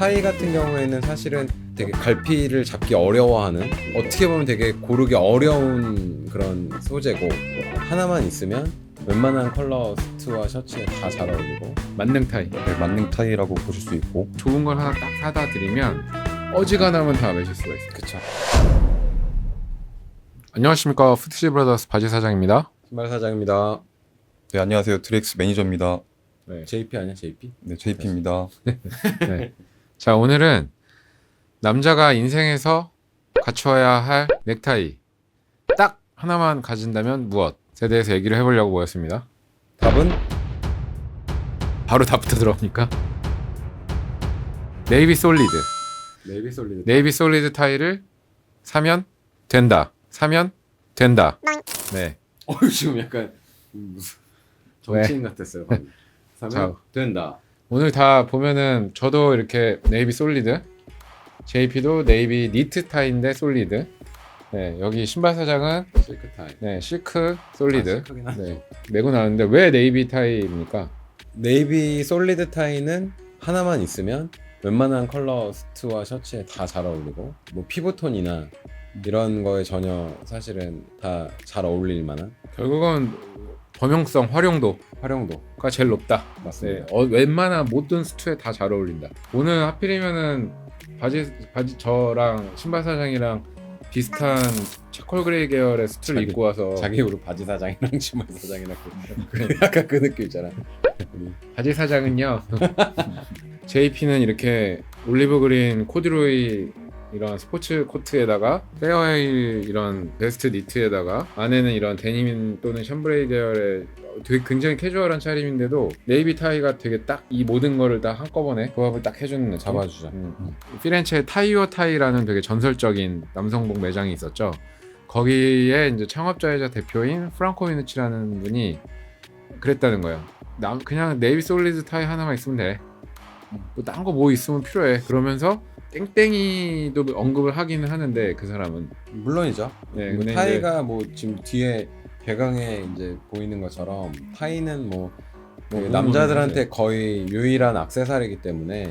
타이 같은 경우에는 사실은 되게 갈피를 잡기 어려워하는 어떻게 보면 되게 고르기 어려운 그런 소재고 하나만 있으면 웬만한 컬러 수트와 셔츠에 다 잘 어울리고 만능 타이. 네, 만능 타이라고 보실 수 있고 좋은 걸 하나 딱 사다 드리면 어지간하면 다 매실 수가 있어요. 그쵸 안녕하십니까 푸트시 브라더스 바지 사장입니다. 신발 사장입니다 네 안녕하세요 드렉스 매니저입니다 네. JP 아니야 JP? 네 JP입니다 네. 자 오늘은 남자가 인생에서 갖춰야 할 넥타이 딱 하나만 가진다면 무엇에 대해서 얘기를 해보려고 모였습니다. 답은 바로 답부터 들어옵니까? 네이비 솔리드. 네이비 솔리드 네이비 솔리드 타이를 사면 된다. 사면 된다. 네. 어 지금 약간 무슨 정치인 같았어요 방금. 사면 자. 된다 오늘 다 보면은 저도 이렇게 네이비 솔리드, JP도 네이비 니트 타이인데 솔리드. 네, 여기 신발 사장은 실크 타이 네, 실크 솔리드. 아, 실크긴. 네, 메고 나왔는데 왜 네이비 타이입니까? 네이비 솔리드 타이는 하나만 있으면 웬만한 컬러 수트와 셔츠에 다 잘 어울리고 뭐 피부톤이나 이런 거에 전혀 사실은 다 잘 어울릴 만한 결국은 범용성, 활용도가 활용도 제일 높다. 네, 맞습니다. 어, 웬만한 모든 수트에 다 잘 어울린다. 오늘 하필이면은 바지 바지 저랑 신발 사장이랑 비슷한 차콜 그레이 계열의 수트를 자기- 입고 와서 자기 입으로 바지 사장이랑 신발 사장이랑 그, 그 약간 그 느낌 있잖아. 바지 사장은요. JP는 이렇게 올리브 그린 코듀로이 이런 스포츠 코트에다가 페어웨일 이런 베스트 니트에다가 안에는 이런 데님 또는 샴브레이 계열의 되게 굉장히 캐주얼한 차림인데도 네이비 타이가 되게 딱 이 모든 거를 다 한꺼번에 조합을 딱 해주는 느낌? 잡아주죠. 음. 피렌체 타이어 타이라는 되게 전설적인 남성복 매장이 있었죠. 거기에 이제 창업자이자 대표인 프랑코 미누치라는 분이 그랬다는 거예요. 나 그냥 네이비 솔리드 타이 하나만 있으면 돼. 뭐 딴 거 뭐 있으면 필요해. 그러면서 땡땡이도 언급을 하기는 하는데 그 사람은 물론이죠. 네, 뭐 근데 타이가 뭐 지금 뒤에 배경에 이제 보이는 것처럼 타이는 뭐 뭐 남자들한테. 거의 유일한 액세서리이기 때문에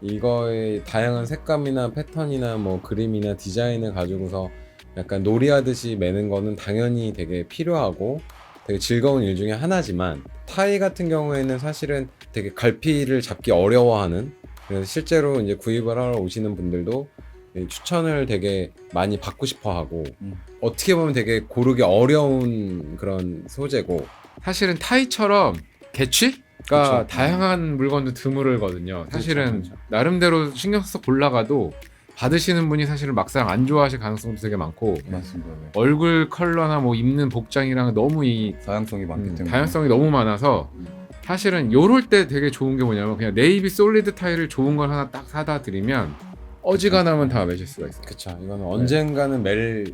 이거의 다양한 색감이나 패턴이나 뭐 그림이나 디자인을 가지고서 약간 놀이하듯이 매는 거는 당연히 되게 필요하고 되게 즐거운 일 중에 하나지만 타이 같은 경우에는 사실은 되게 갈피를 잡기 어려워하는 그래서 실제로 이제 구입을 하러 오시는 분들도 이 추천을 되게 많이 받고 싶어 하고 음. 어떻게 보면 되게 고르기 어려운 그런 소재고 사실은 타이처럼 개취 가 그쵸. 다양한 물건도 드물거든요. 사실은 그쵸. 나름대로 신경 써서 골라가도 받으시는 분이 사실은 막상 안 좋아하실 가능성도 되게 많고 맞습니다 네. 얼굴 컬러나 뭐 입는 복장이랑 너무 이 다양성이 많기 음, 때문에 다양성이 너무 많아서 음. 사실은 요럴 때 되게 좋은 게 뭐냐면 그냥 네이비 솔리드 타일을 좋은 걸 하나 딱 사다 드리면 어지간하면 다 매실 수가 있어요. 그쵸 이거는 언젠가는 멜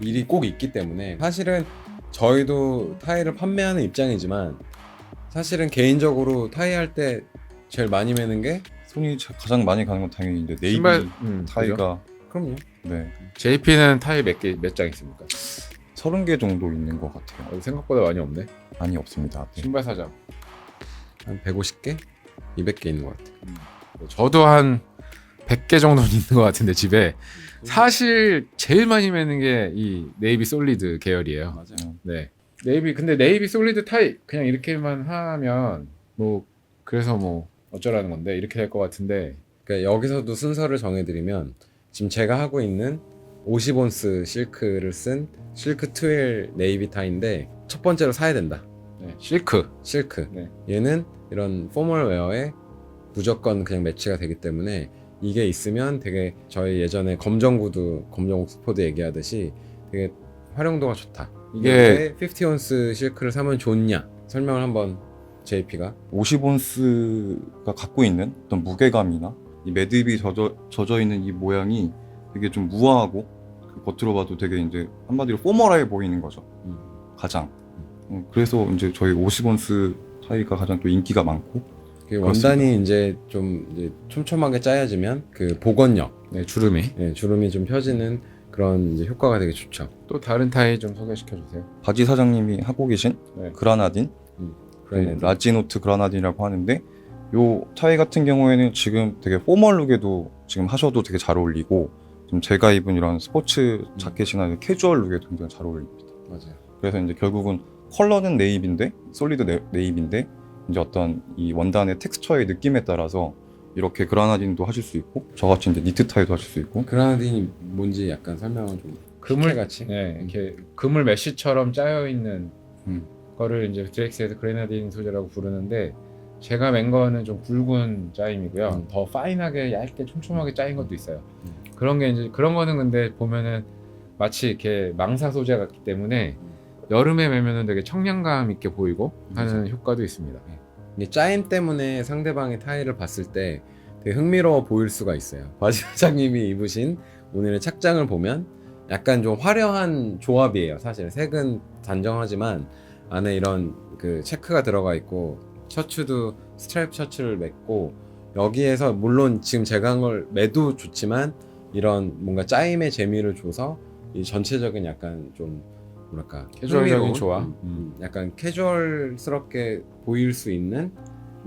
일이 꼭 있기 때문에 사실은 저희도 타이를 판매하는 입장이지만 사실은 개인적으로 타이 할 때 제일 많이 매는 게 손이 자- 가장 많이 가는 건 당연히 이제 네이비 신발 음, 그죠? 타이가 그럼요 네 JP는 타이 몇 개 몇 장 있습니까? 30개 정도 있는 것 같아요 어, 생각보다 많이 없네. 많이 없습니다 네. 신발 사장. 한 150개? 200개 있는 것 같아요 저도 한 100개 정도는 있는 것 같은데 집에 사실 제일 많이 매는 게 이 네이비 솔리드 계열이에요. 맞아요 네. 네이비 근데 네이비 솔리드 타이 그냥 이렇게만 하면 뭐 그래서 뭐 어쩌라는 건데 이렇게 될 것 같은데 그러니까 여기서도 순서를 정해드리면 지금 제가 하고 있는 50온스 실크를 쓴 실크 트웰 네이비 타인데 첫 번째로 사야 된다 네, 실크 실크. 네. 얘는 이런 포멀 웨어에 무조건 그냥 매치가 되기 때문에 이게 있으면 되게 저희 예전에 검정 구두 검정 옥스포드 얘기하듯이 되게 활용도가 좋다. 이게 왜 50온스 실크를 사면 좋냐? 설명을 한번 JP가. 50온스가 갖고 있는 어떤 무게감이나 이 매듭이 젖어, 젖어 있는 이 모양이 되게 좀 무화하고 그 겉으로 봐도 되게 이제 한마디로 포멀해 보이는 거죠. 음. 가장 음, 그래서 이제 저희 50온스 타이가 가장 또 인기가 많고 그 원단이 이제 좀 이제 촘촘하게 짜여지면 그 복원력 네, 주름이 예, 주름이 좀 펴지는 그런 이제 효과가 되게 좋죠. 또 다른 타이 좀 소개시켜 주세요. 바지 사장님이 하고 계신 네. 그라나딘 그래 네, 라지노트 그라나딘이라고 하는데 요 타이 같은 경우에는 지금 되게 포멀 룩에도 지금 하셔도 되게 잘 어울리고 지금 제가 입은 이런 스포츠 자켓이나 캐주얼 룩에도 굉장히 잘 어울립니다. 맞아요. 그래서 이제 결국은 컬러는 네이비인데 솔리드 네, 네이비인데 이제 어떤 이 원단의 텍스처의 느낌에 따라서 이렇게 그라나딘도 하실 수 있고 저같이 이제 니트 타이도 하실 수 있고 그라나딘이 뭔지 약간 설명을 좀 그물 같이. 네, 이렇게 그물 메쉬처럼 짜여 있는 음. 거를 이제 드렉스에서 그레나딘 소재라고 부르는데 제가 맨 거는 좀 굵은 짜임이고요. 음. 더 파인하게 얇게 촘촘하게 짜인 것도 있어요. 음. 그런 게 이제 그런 거는 근데 보면은 마치 이렇게 망사 소재 같기 때문에 음. 여름에 매면은 되게 청량감 있게 보이고 하는 효과도 있습니다. 이게 짜임 때문에 상대방의 타이를 봤을 때 되게 흥미로워 보일 수가 있어요. 바지 사장님이 입으신 오늘의 착장을 보면 약간 좀 화려한 조합이에요. 사실 색은 단정하지만 안에 이런 그 체크가 들어가 있고 셔츠도 스트랩 셔츠를 맺고 여기에서 물론 지금 제가 한 걸 매도 좋지만 이런 뭔가 짜임의 재미를 줘서 이 전체적인 약간 좀 뭐랄까 캐주얼적인 흥미로운, 조화. 음, 음, 약간 캐주얼스럽게 보일 수 있는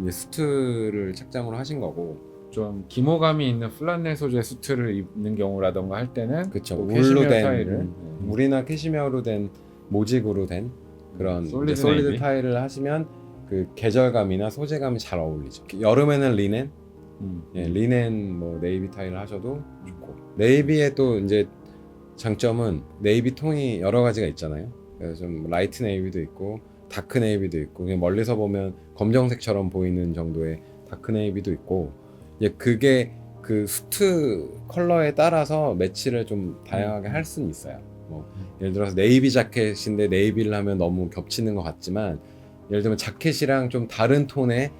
이제 수트를 착장으로 하신 거고. 좀 기모감이 있는 플란넬 소재 수트를 입는 경우라던가 할 때는 그쵸. 또 울로 캐시미어 된 타이를 음, 물이나 캐시미어로 된 모직으로 된 그런 이제 솔리드 솔리드 네이비. 타일을 하시면 그 계절감이나 소재감이 잘 어울리죠. 여름에는 리넨? 음. 예, 리넨 뭐 네이비 타일을 하셔도 좋고. 네이비의 또 이제 장점은 네이비 톤이 여러 가지가 있잖아요. 그래서 좀 라이트 네이비도 있고 다크 네이비도 있고 그냥 멀리서 보면 검정색처럼 보이는 정도의 다크 네이비도 있고 이제 그게 그 수트 컬러에 따라서 매치를 좀 다양하게 할 수는 있어요. 뭐 예를 들어서 네이비 자켓인데 네이비를 하면 너무 겹치는 것 같지만 예를 들면 자켓이랑 좀 다른 톤의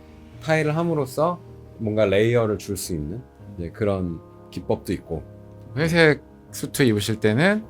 타일을 함으로써 뭔가 레이어를 줄 수 있는 이제 그런 기법도 있고 회색 수트 입으실 때는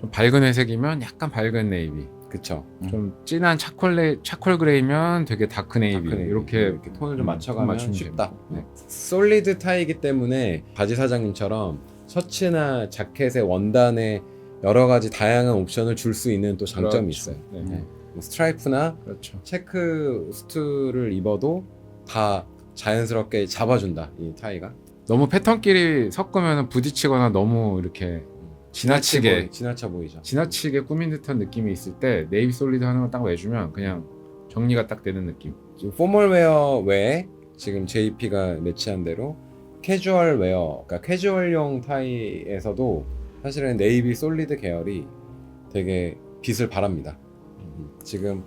좀 밝은 회색이면 약간 밝은 네이비, 그쵸 음. 좀 진한 차콜 레 차콜 그레이면 되게 다크 네이비, 다크 네이비. 이렇게 이렇게 톤을 좀 음, 맞춰가면 맞추면 쉽다 됩니다. 네. 솔리드 타이기 때문에 바지 사장님처럼 셔츠나 자켓의 원단에 여러 가지 다양한 옵션을 줄 수 있는 또 장점이 그렇죠. 있어요 네. 네. 뭐 스트라이프나 그렇죠. 체크 수트를 입어도 다 자연스럽게 잡아준다 이 타이가 너무 패턴끼리 섞으면 부딪히거나 너무 이렇게 지나치게 지나쳐 보이죠 지나치게 꾸민 듯한 느낌이 있을 때 네이비 솔리드 하는 거딱 외주면 그냥 정리가 딱 되는 느낌. 지금 포멀웨어 외에 지금 JP가 매치한 대로 캐주얼 웨어, 그러니까 캐주얼용 타이에서도 사실은 네이비 솔리드 계열이 되게 빛을 발합니다. 음, 지금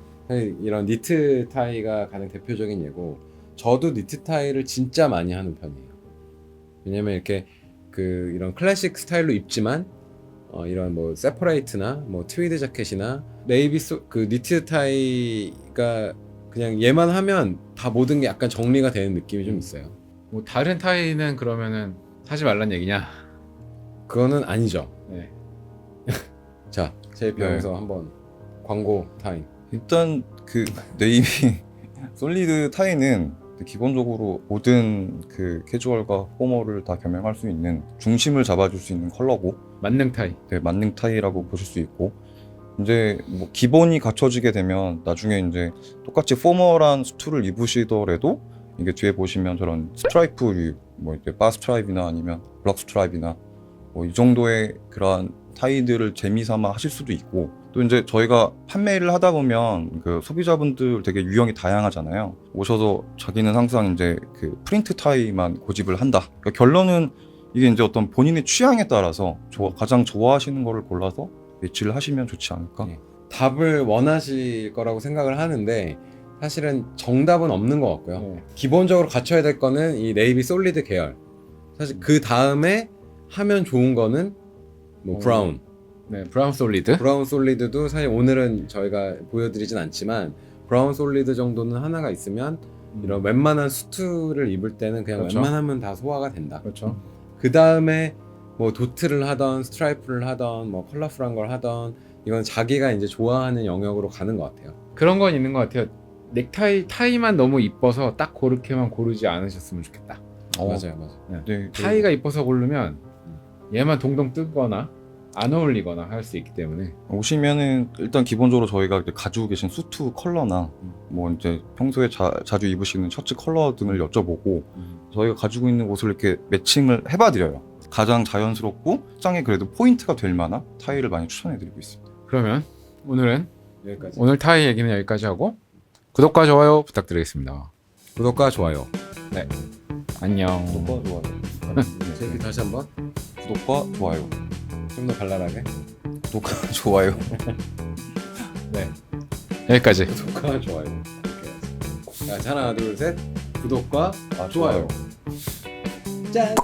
이런 니트 타이가 가장 대표적인 예고, 저도 니트 타이를 진짜 많이 하는 편이에요. 왜냐면 이렇게 그 이런 클래식 스타일로 입지만 어, 이런 뭐 세퍼레이트나 뭐 트위드 자켓이나 네이비 소, 그 니트 타이가 그냥 얘만 하면 다 모든 게 약간 정리가 되는 느낌이 좀 있어요. 뭐 다른 타이는 그러면은 사지 말란 얘기냐? 그거는 아니죠. 네. 자, 제 네. 병에서 한번 광고 타임. 일단 그 네이비 솔리드 타이는 기본적으로 모든 그 캐주얼과 포멀을 다 겸용할 수 있는 중심을 잡아줄 수 있는 컬러고 만능 타이. 네, 만능 타이라고 보실 수 있고 이제 뭐 기본이 갖춰지게 되면 나중에 이제 똑같이 포멀한 수트를 입으시더라도 이게 뒤에 보시면 저런 스트라이프 뭐 이제 바 스트라이프나 아니면 블럭 스트라이프나 뭐 이 정도의 그러한 타이들을 재미삼아 하실 수도 있고 또 이제 저희가 판매를 하다 보면 그 소비자분들 되게 유형이 다양하잖아요 오셔서 자기는 항상 이제 그 프린트 타이만 고집을 한다 그러니까 결론은 이게 이제 어떤 본인의 취향에 따라서 좋아- 가장 좋아하시는 거를 골라서 매치를 하시면 좋지 않을까 네. 답을 원하실 거라고 생각을 하는데 사실은 정답은 없는 것 같고요. 네. 기본적으로 갖춰야 될 거는 이 네이비 솔리드 계열. 사실 그 다음에 하면 좋은 거는 뭐 어. 브라운. 네, 브라운 솔리드. 브라운 솔리드도 사실 오늘은 저희가 보여드리진 않지만 브라운 솔리드 정도는 하나가 있으면 이런 웬만한 수트를 입을 때는 그냥 그렇죠. 웬만하면 다 소화가 된다. 그렇죠. 그 다음에 뭐 도트를 하던 스트라이프를 하던 뭐 컬러풀한 걸 하던 이건 자기가 이제 좋아하는 영역으로 가는 것 같아요. 그런 건 있는 것 같아요. 넥타이 타이만 너무 이뻐서 딱 그렇게만 고르지 않으셨으면 좋겠다. 어, 맞아요, 맞아요. 네, 타이가 이뻐서 고르면 얘만 동동 뜨거나 안 어울리거나 할 수 있기 때문에 오시면은 일단 기본적으로 저희가 이제 가지고 계신 수트 컬러나 뭐 이제 평소에 자, 자주 입으시는 셔츠 컬러 등을 여쭤보고 저희가 가지고 있는 옷을 이렇게 매칭을 해봐드려요. 가장 자연스럽고 시장에 그래도 포인트가 될 만한 타일을 많이 추천해드리고 있습니다. 그러면 오늘은 여기까지. 오늘 타이 얘기는 여기까지 하고 구독과 좋아요 부탁드리겠습니다. 구독과 좋아요. 안녕. 구독과 좋아요. 제기 다시 한번 구독과 좋아요. 좀 더 발랄하게. 구독과 좋아요. 여기까지. 구독과 좋아요. 이렇게. 자, 하나, 둘, 셋. 구독과 아, 좋아요. 짠.